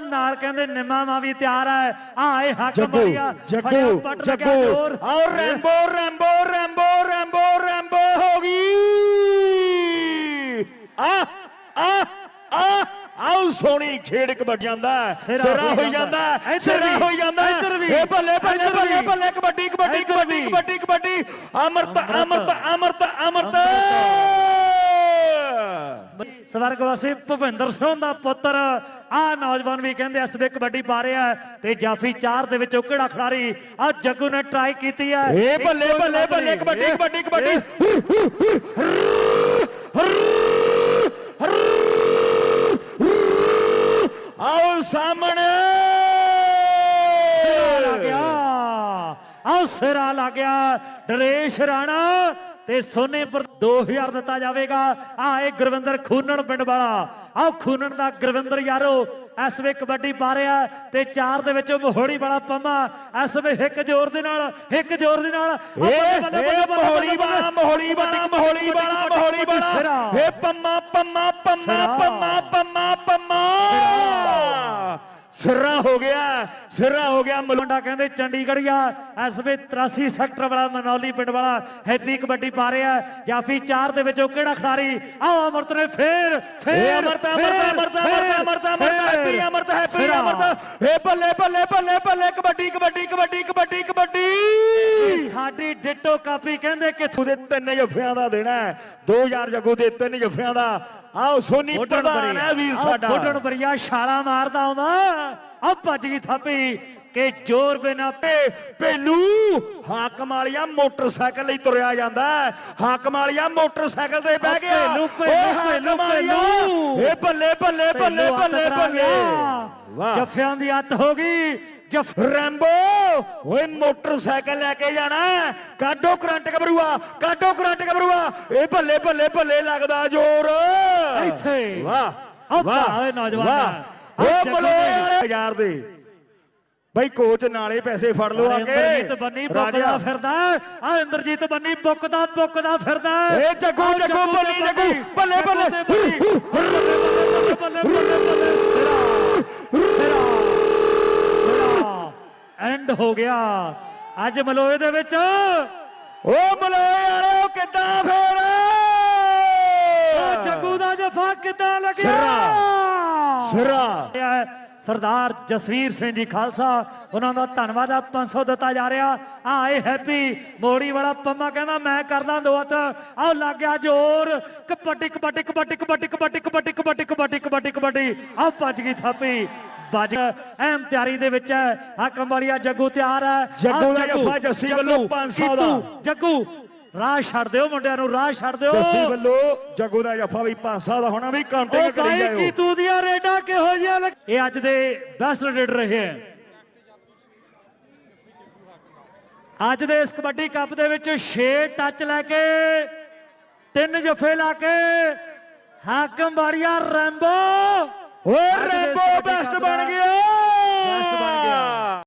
ਉਹ ਨਾਲ ਕਹਿੰਦੇ ਨਿੰਮਾ ਮਾ ਵੀ ਤਿਆਰ ਹੈ ਆਏ ਹੱਕ ਬੜੀਆ। ਜੱਗੂ ਜੱਗੂ। ਔਰ Rambo Rambo Rambo Rambo Rambo ਹੋ ਗਈ। ਆ ਆ ਆ ਆਉ ਸੋਹਣੀ ਖੇਡ ਕਬੱਡੀ ਜਾਂਦਾ ਸਿਰਾ ਹੋਈ ਜਾਂਦਾ। ਸਿਰਾ ਵੀ, ਹੋਈ ਜਾਂਦਾ। ਇੱਧਰ ਵੀ, ਇਹ ਇੱਧਰ ਬੱਲੇ ਵੀ। ਬੱਲੇ ਕਬੱਡੀ ਕਬੱਡੀ ਕਬੱਡੀ। ਕਬੱਡੀ ਕਬੱਡੀ। ਅਮਰਤ ਅਮਰਤ ਅਮਰਤ। ਅਮਰਤ। ਸਵਰਗਵਾਸੀ ਭੁਪਿੰਦਰ ਸਿੰਘ ਦਾ ਪੁੱਤਰ ਆ ਨੌਜਵਾਨ ਵੀ ਕਹਿੰਦੇ ਇਸ ਵੇ ਕਬੱਡੀ ਪਾ ਰਿਹਾ ਤੇ ਜਾਫੀ 4 ਦੇ ਵਿੱਚੋਂ ਕਿਹੜਾ ਖਿਡਾਰੀ ਆ ਜੱਗੂ ਨੇ ਟਰਾਈ ਕੀਤੀ ਹੈ। ਇਹ ਬੱਲੇ ਬੱਲੇ ਬੱਲੇ। ਕਬੱਡੀ ਕਬੱਡੀ ਕਬੱਡੀ। ਆਓ ਸਾਹਮਣੇ। ਸਿਰਾ ਲੱਗ ਗਿਆ ਆਹ ਸਿਰਾ ਲੱਗ ਗਿਆ। ਨਰੇਸ਼ ਰਾਣਾ ਤੇ ਸੋਨੇਪੁਰ 2000 ਦਿੱਤਾ ਜਾਵੇਗਾ। ਆ ਇਹ ਗੁਰਵਿੰਦਰ ਖੂਨਣ ਪਿੰਡ ਵਾਲਾ। ਆਹ ਖੂਨਣ ਦਾ ਗੁਰਵਿੰਦਰ ਯਾਰੋ ਇਸ ਵੇ ਕਬੱਡੀ ਪਾ ਰਿਹਾ ਤੇ ਚਾਰ ਦੇ ਵਿੱਚ ਮੋਹੜੀ ਵਾਲਾ ਪੰਮਾ ਇਸ ਵੇ ਇੱਕ ਜ਼ੋਰ ਦੇ ਨਾਲ ਇੱਕ ਜ਼ੋਰ ਦੇ ਨਾਲ। ਮੋਹੜੀ ਵਾਲਾ ਮੋਹੜੀ ਵਾਲਾ ਮੋਹੜੀ ਵਾਲਾ ਮੋਹੜੀ ਵਾਲਾ। ਇਹ ਪੰਮਾ ਪੰਮਾ ਪੰਮਾ। ਪੰਮਾ ਪੰਮਾ ਪੰਮਾ। ਸਿਰਾ ਹੋ ਗਿਆ ਸਿਰਾ ਹੋ ਗਿਆ ਮਲੂ- ਮੁੰਡਾ ਕਹਿੰਦੇ ਚੰਡੀਗੜ੍ਹੀਆ ਐਸਬੀ 83 ਸੈਕਟਰ ਵਾਲਾ ਮਨੌਲੀ ਪਿੰਡ ਵਾਲਾ ਹੈਪੀ ਕਬੱਡੀ ਪਾ ਰਿਹਾ। ਜਾਫੀ 4 ਦੇ ਵਿੱਚੋਂ ਕਿਹੜਾ ਖਿਡਾਰੀ? ਆਓ ਅਮਰਤ ਨੇ ਫੇਰ ਫੇਰ ਅਮਰਤ ਅਮਰਤ ਅਮਰਤ ਅਮਰਤ ਅਮਰਤ ਅਮਰਤ ਹੈਪੀ ਅਮਰਤ ਹੈਪੀ। ਅਮਰਤ। ਇਹ ਬੱਲੇ ਬੱਲੇ ਬੱਲੇ ਬੱਲੇ ਕਬੱਡੀ ਕਬੱਡੀ ਕਬੱਡੀ ਕਬੱਡੀ ਕਬੱਡੀ। ਸਾਡੀ ਡਿੱਟੋ ਕਾਪੀ ਕਹਿੰਦੇ ਕਿ ਉਹਦੇ ਤਿੰਨ ਜਫਿਆਂ ਦਾ ਦੇਣਾ ਹੈ। 2000 ਜੱਗੂ ਦੇ ਤਿੰਨ ਜਫਿਆਂ ਦਾ। ਆਓ ਸੋਨੀ ਪ੍ਰਧਾਨ ਹੈ ਵੀਰ ਸਾਡਾ। ਫੋਟਣ ਬਰੀਆ ਛਾਲਾ ਮਾਰਦਾ ਆਉਂਦਾ ਆ ਭੱਜ ਗਈ ਥਾਪੀ ਕਿ ਜ਼ੋਰ ਬਿਨਾ ਤੇ ਪੇਲੂ ਹਾਕਮ ਵਾਲੀਆ ਮੋਟਰਸਾਈਕਲ ਲਈ ਤੁਰਿਆ ਜਾਂਦਾ। ਹਾਕਮ ਵਾਲੀਆ ਮੋਟਰਸਾਈਕਲ ਤੇ ਬਹਿ ਗਿਆ। ਪੇਲੂ, ਵਾਲੀਆ, ਪੇਲੂ। ਇਹ ਬੱਲੇ ਬੱਲੇ ਬੱਲੇ ਬੱਲੇ ਬੱਲੇ। ਵਾਹ। ਜੱਫਿਆਂ ਦੀ ਅੱਤ ਹੋ ਗਈ। ਜਫ ਰੈਂਬੋ ਓਏ ਮੋਟਰਸਾਈਕਲ ਲੈ ਕੇ ਜਾਣਾ। ਕਾਢੋ ਕਰੰਟ ਕਬਰੂਆ ਕਾਢੋ ਕਰੰਟ ਕਬਰੂਆ ਇਹ ਬੱਲੇ ਬੱਲੇ ਬੱਲੇ ਲੱਗਦਾ ਜ਼ੋਰ ਇੱਥੇ। ਵਾਹ ਵਾਹ ਓਏ ਨੌਜਵਾਨ ਓ ਬਲੋ। ਯਾਰ ਹਜ਼ਾਰ ਦੇ ਬਈ ਕੋਚ ਨਾਲੇ ਪੈਸੇ ਫੜ ਲਓ ਆ ਕੇ ਇੰਦਰਜੀਤ ਬੰਨੀ ਬੁੱਕਦਾ। ਫਿਰਦਾ ਆ ਇੰਦਰਜੀਤ ਬੰਨੀ ਬੁੱਕਦਾ ਬੁੱਕਦਾ ਫਿਰਦਾ ਏ ਜੱਗੂ, ਜੱਗੂ, ਤੇ ਬੰਨੀ, ਜੱਗੂ, ਬੱਲੇ, ਜੱਗੂ ਬੱਲੇ। ਬੱਲੇ ਬੱਲੇ ਬੱਲੇ ਬੱਲੇ ਬੱਲੇ ਸਿਰਾ ਸਿਰਾ ਸਿਰਾ ਐਂਡ ਹੋ ਗਿਆ। ਅੱਜ ਮਲੋਏ ਦੇ ਵਿੱਚ ਓ ਬਲੋ ਯਾਰੋ ਕਿੱਦਾਂ ਫੇਰ? ਉਹ ਜੱਗੂ ਦਾ ਜਫਾ ਕਿੱਦਾਂ ਲੱਗਿਆ? ਸਿਰਾ ਹੈ ਸਰਦਾਰ ਜਸਵੀਰ ਸਿੰਘ ਜੀ ਖਾਲਸਾ। ਉਹਨਾਂ ਦਾ ਧੰਨਵਾਦ ਆ 500 ਦਿੱਤਾ ਜਾ ਰਿਹਾ। ਆ ਇਹ ਹੈਪੀ ਮੋੜੀ ਵਾਲਾ ਪੰਮਾ ਕਹਿੰਦਾ ਮੈਂ ਕਰਦਾ ਦੋ ਹੱਥ ਆਹ ਲੱਗ ਗਿਆ ਜ਼ੋਰ। ਕਬੱਡੀ ਕਬੱਡੀ ਕਬੱਡੀ ਕਬੱਡੀ ਕਬੱਡੀ ਕਬੱਡੀ ਕਬੱਡੀ ਕਬੱਡੀ ਕਬੱਡੀ ਕਬੱਡੀ। ਆਹ ਭੱਜ ਗਈ ਥਾਪੀ। ਵੱਜ। ਐਮ ਤਿਆਰੀ ਦੇ ਵਿੱਚ ਹੈ। ਆ ਕੰਬਾੜੀਆ ਜੱਗੂ ਤਿਆਰ ਹੈ। ਜੱਗੂ ਦਾ ਜੱਫਾ ਜੱਸੀ ਵੱਲੋਂ ਜੱਗੂ, 500 ਦਾ। ਜੱਗੂ ਰਾਹ ਛੱਡ ਦਿਓ ਮੁੰਡਿਆਂ ਨੂੰ ਰਾਹ ਛੱਡ ਦਿਓ। ਜੱਸੀ ਵੱਲੋਂ ਜੱਗੂ ਦਾ ਜੱਫਾ ਵੀ 500 ਦਾ ਹੋਣਾ ਵੀ ਉਹ ਕਾਊਂਟਿੰਗ ਕਰੀ ਜਾਓ ਕੀ ਤੂੰ ਦੀਆਂ ਰੇਡਾਂ ਕਿਹੋ ਜਿਹੀਆਂ ਲੱਗ- ਇਹ ਅੱਜ ਦੇ ਬੈਸਟ ਰੇਡਰ ਰਹੇ ਹੈ। ਅੱਜ ਦੇ ਇਸ ਕਬੱਡੀ ਕੱਪ ਦੇ ਵਿੱਚ 6 ਟੱਚ ਲੈ ਕੇ ਤਿੰਨ ਜਫੇ ਲਾ ਕੇ ਹਾਕਮ ਬਾੜੀਆ ਰੈਂਬੋ। ਹੋਰ ਰੈਂਬੋ ਬੈਸਟ ਬਣ ਗਿਆ।